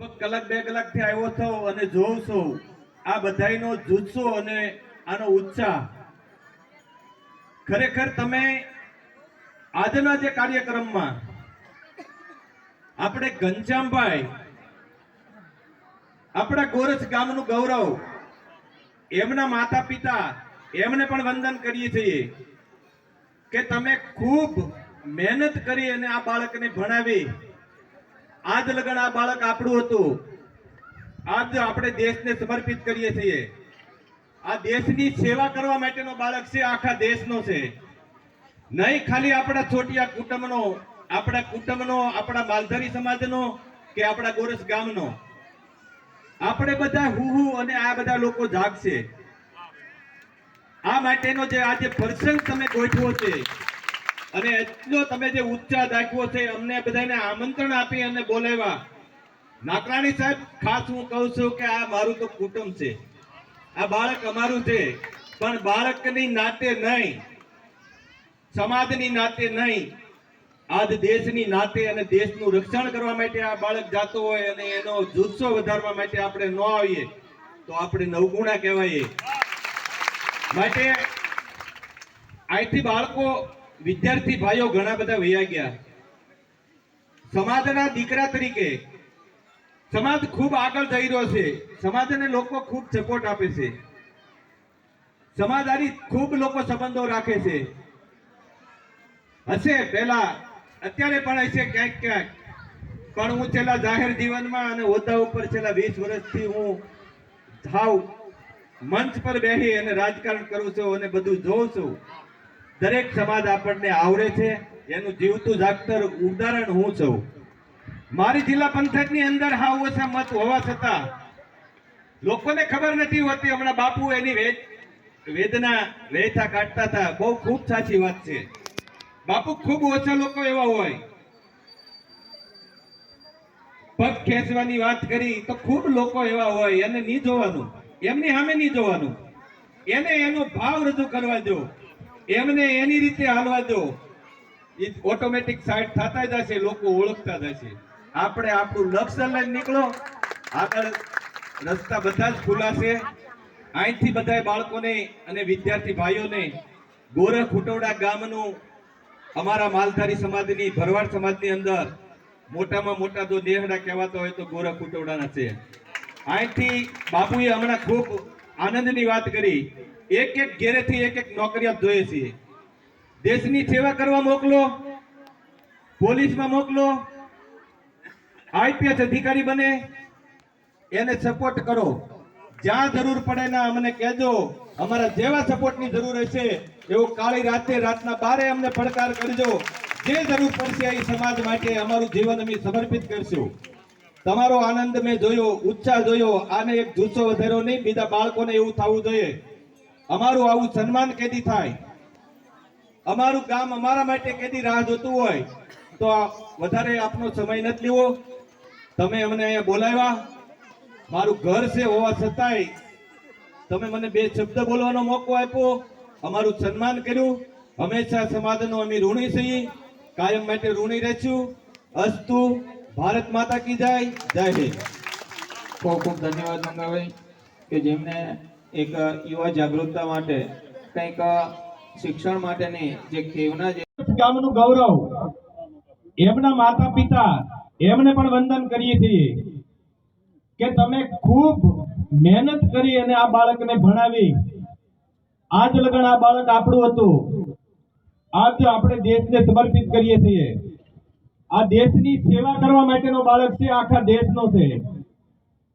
લગભગ કલાક, બે કલાકથી આવ્યો છો અને જોઉં છું. આ બધાનો જુસ્સો અને આનો ઉત્સાહ. ખરેખર તમે આજના જે કાર્યક્રમમાં આપણે ઘનશ્યામભાઈ, આપણા ગોરસ ગામનું ગૌરવ, એમના માતા પિતા એમને પણ વંદન કરીએ છીએ કે તમે ખૂબ મહેનત કરી અને આ બાળકને ભણાવી. આજ લગન આ બાળક આપણું હતું. આજ આપણે દેશને સમર્પિત કરીએ છીએ. આ દેશની સેવા કરવા માટેનો બાળક છે, આખા દેશનો છે. નહીં ખાલી આપણા છોટિયા કુટુંબનો, આપણા કુટુંબનો, આપણા માલધારી સમાજનો કે આપણા ગોરસ ગામનો. આપણે બધા હું હું અને આ બધા લોકો જાગશે. આ માટેનો જે આજે પ્રસંગ તમે ગોઠવો છે અને એટલો તમે જે ઉત્સાહ દાખવો છે, અમને બધાને આમંત્રણ આપી અને બોલાવ્યા. નાકરાણી સાહેબ, ખાસ હું કહું છું કે આ મારું તો કુટુંબ છે. આ બાળક અમારું છે. પણ બાળકની નાતે નહીં, સમાજની નાતે નહીં, આજ દેશની નાતે અને દેશનું રક્ષણ કરવા માટે આ બાળક જાતો હોય અને એનો જુસ્સો વધારવા માટે આપણે ન આવીએ, તો આપણે નવગુણા કહેવાય માટે અહીંથી બાળકો વિદ્યાર્થી ભાઈઓ ઘણા બધા વૈયા ગયા. સમાજના દીકરા તરીકે સમાજ ખૂબ આગળ જઈ રહ્યો છે. સમાજને લોકો ખૂબ સપોર્ટ આપે છે. સમાજારી ખૂબ લોકો સંબંધો રાખે છે. હશે પહેલા, અત્યારે પણ હશે ક્યાંક ક્યાંક. પણ હું છેલ્લા જાહેર જીવનમાં અને હોદ્દા ઉપર છેલ્લા વીસ વર્ષથી હું થાવ મંચ પર બેસી અને રાજકારણ કરું છું અને બધું જોઉં છું. દરેક સમાજ આપણને આવરે છે, એનું જીવતું જાગતર ઉદાહરણ હું છું. મારી જિલ્લા પંથકની અંદર હાવ ઓછા મત હોવા છતાં લોકોને ખબર નથી હોતી, હમણાં બાપુ એની વેદ- વેદના વેથા કાઢતા હતા. બહુ ખૂબ સાચી વાત છે. બાપુ ખૂબ ઓછા લોકો એવા હોય. પગ ખેંચવાની વાત કરી તો ખૂબ લોકો એવા હોય, એને નહીં જોવાનું. એમની સામે નહીં જોવાનું. એને એનો ભાવ રજૂ કરવા દો. એમને એની રીતે હાલવા દો. એ ઓટોમેટિક સાઈડ થતા જશે, લોકો ઓળખતા જશે. આપણે આપણું લક્ષ્ય લઈને નીકળો. આગળ રસ્તા બધા જ ખુલાશે. અહીંથી બધા બાળકોને અને વિદ્યાર્થી ભાઈઓને ગોરખ ખુટોડા ગામનું અમારા માલધારી સમાજની, ભરવાડ સમાજની અંદર મોટામાં મોટા જો દેહડા કહેવાતા હોય તો ગોરખ ખુટોડાના છે. અહીંથી બાપુએ હમણાં ખૂબ આનંદની વાત કરી. એક એક ઘેરેથી એક એક નોકરિયાત જોઈએ છીએ. દેશની સેવા કરવા મોકલો, પોલીસમાં મોકલો, આઈપીએસ અધિકારી બને, એને સપોર્ટ કરો. જ્યાં જરૂર પડે ને અમને કહેજો, અમારા જેવા સપોર્ટની જરૂર હશે, એવું કાળી રાતે રાતના બારે અમને પડકાર કરજો. જે જરૂર પડશે એ સમાજ માટે અમારું જીવન અમે સમર્પિત કરશું. તમારો આનંદ મેં જોયો, ઉત્સાહ જોયો, આને એક જુસ્સો વધાર્યો નહીં, બીજા બાળકોને એવું થવું જોઈએ. અમારું આવું સન્માન કેદી થાય? અમારું ગામ અમારા માટે કેદી રાહ જોતું હોય, તો વધારે આપનો સમય નથી લેવો. તમે અમને અહીંયા બોલાવ્યા. મારું ઘર છે હોવા છતાંય તમે મને બે શબ્દ બોલવાનો મોકો આપ્યો. અમારું સન્માન કર્યું. હંમેશા સમાજનો અમે ઋણી છીએ. કાયમ માટે ઋણી રહેશું. અસ્તુ, ભારત માતા કી જય. જય હિન્દ. ખૂબ ખૂબ ધન્યવાદ મંગાભાઈ કે જેમને એક યુવા જાગૃતતા માટે, કંઈક શિક્ષણ માટેની જે ખેવના જે ગામનું ગૌરવ. એમના માતા પિતા એમને પણ વંદન કરીએ છીએ કે તમે ખૂબ મહેનત કરી અને આ બાળકને ભણાવી. આજ લગન આ બાળક આપણું હતું. આજ આપણે દેશને સમર્પિત કરીએ છીએ. આ દેશની સેવા કરવા માટેનો બાળક છે, આખા દેશનો છે.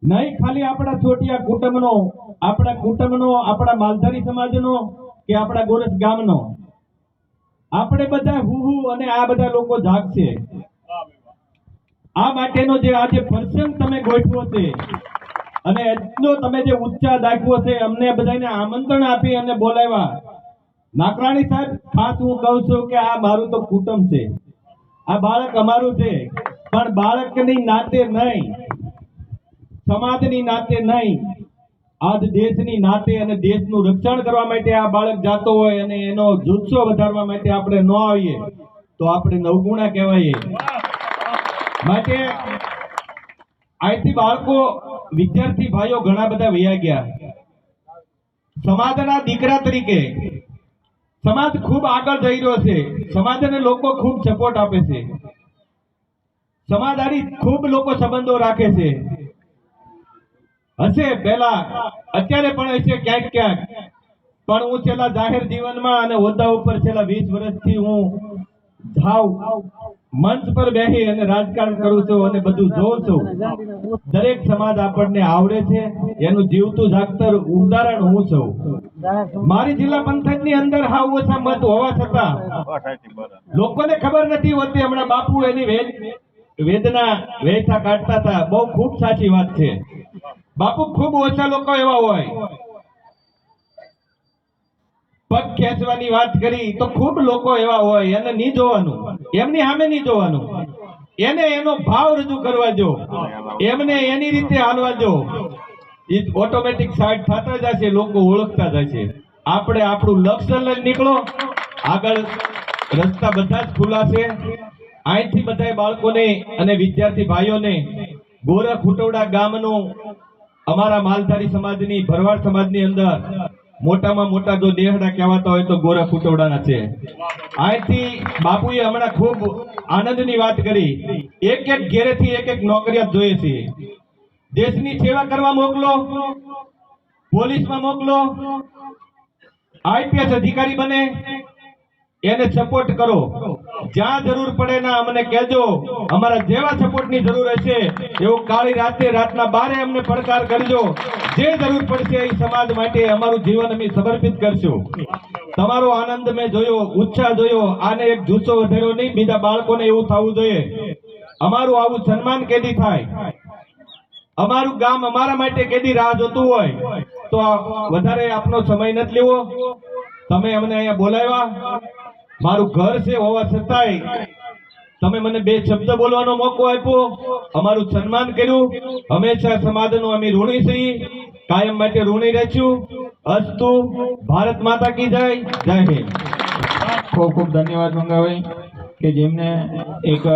નહીં ખાલી આપણા છોટિયા કુટુંબનો આપણા કુટુંબનો, આપણા માલધારી સમાજનો કે આપણા ગોરસ ગામનો. આપણે બધા હું અને આ બધા લોકો જાગશે. આ માટેનો જે આજે પ્રસંગ તમે ગોઠવો છે અને એટલો તમે જે ઉત્સાહ દાખવો છે, અમને બધાને આમંત્રણ આપી અને બોલાવ્યા. નાકરાણી સાહેબ, ખાસ હું કહું છું કે આ મારું તો કુટુંબ છે. આ બાળક અમારું છે. પણ બાળકની નાતે નહીં. સમાજની નાતે નહીં. આજ દેશની નાતે અને દેશનું રક્ષણ કરવા માટે આ બાળક જાતો હોય અને એનો જુસ્સો વધારવા માટે આપણે ન આવીએ, તો આપણે નવગુણા કહેવાય માટે અહીંથી બાળકો, વિદ્યાર્થી ભાઈઓ ઘણા બધા વયા ગયા. સમાજના દીકરા તરીકે સમાજ ખૂબ આગળ જઈ રહ્યો છે. સમાજને લોકો ખૂબ સપોર્ટ આપે છે. સમાજ આની ખૂબ લોકો સંબંધો રાખે છે. હશે પહેલા. અત્યારે પણ હશે ક્યાંક ક્યાંક. પણ હું છેલ્લા જાહેર જીવનમાં અને હોદ્દા ઉપર છેલ્લા વીસ વર્ષથી હું જાઉં મંચ પર બેસી અને રાજકારણ કરું છું અને બધું જોઉં છું. દરેક સમાજ આપણને આવડે છે, એનું જીવતું જાગતર ઉદાહરણ હું છું. મારી જિલ્લા પંચાયતની અંદર હાવ ઓછા મત હોવા છતાં લોકોને ખબર નથી હોતી, હમણાં બાપુ એની વેદ વેદના વેચા કાઢતા હતા. બહુ ખૂબ સાચી વાત છે. બાપુ, ખૂબ ઓછા લોકો એવા હોય. પગ ખેંચવાની વાત કરી તો ખૂબ લોકો એવા હોય, એને નહીં જોવાનું. એમની સામે નહીં જોવાનું. એને એનો ભાવ રજૂ કરવા જો. એમને એની રીતે હાલવા જો. ઓટોમેટિક સાઈડ થતા જશે, લોકો ઓળખતા જશે. આપણે આપણું લક્ષ્ય લઈને નીકળો. આગળ રસ્તા બધા જ ખુલ્લા છે અહીંથી બધા બાળકોને અને વિદ્યાર્થી ભાઈઓને ગોરખ ઉટવડા ગામનું અમારા માલધારી સમાજની, ભરવાડ સમાજની અંદર મોટામાં મોટા જો દેહડા કહેવાતા હોય તો ગોરા ફૂટોડાના છે. અહીંથી બાપુએ હમણાં ખૂબ આનંદની વાત કરી. એક એક ઘેરેથી એક એક નોકરિયાત જોઈએ છે. દેશની સેવા કરવા મોકલો, પોલીસમાં મોકલો, આઈપીએસ અધિકારી બને એને સપોર્ટ કરો. જ્યાં જરૂર પડે ના અમને કહેજો. અમારા જેવા સપોર્ટની જરૂર હશે, એવું કાળી રાતે રાતના બારે અમને પડકાર કરજો. જે જરૂર પડશે એ સમાજ માટે અમારું જીવન અમે સમર્પિત કરશું. તમારો આનંદ મેં જોયો, ઉત્સાહ જોયો. આને એક જુસ્સો વધાર્યો નહીં, બીજા બાળકોને એવું થવું જોઈએ. અમારું આવું સન્માન કેદી થાય? અમારું ગામ અમારા માટે કેદી રાહ જોતું હોય? તો વધારે આપનો સમય નથી લેવો. તમે અમને અહીંયા બોલાવ્યા. મારું ઘર છે હોવા છતાંય તમે મને બે શબ્દ બોલવાનો મોકો આપ્યો. અમારું સન્માન કર્યું. હંમેશા સમાજનું અમે ઋણી છીએ. કાયમ માટે ઋણી રહેશું. અસ્તુ. ભારત માતા કી જય. જય હિન્દ. ખૂબ ખૂબ ધન્યવાદ મંગાભાઈ કે જેમને એક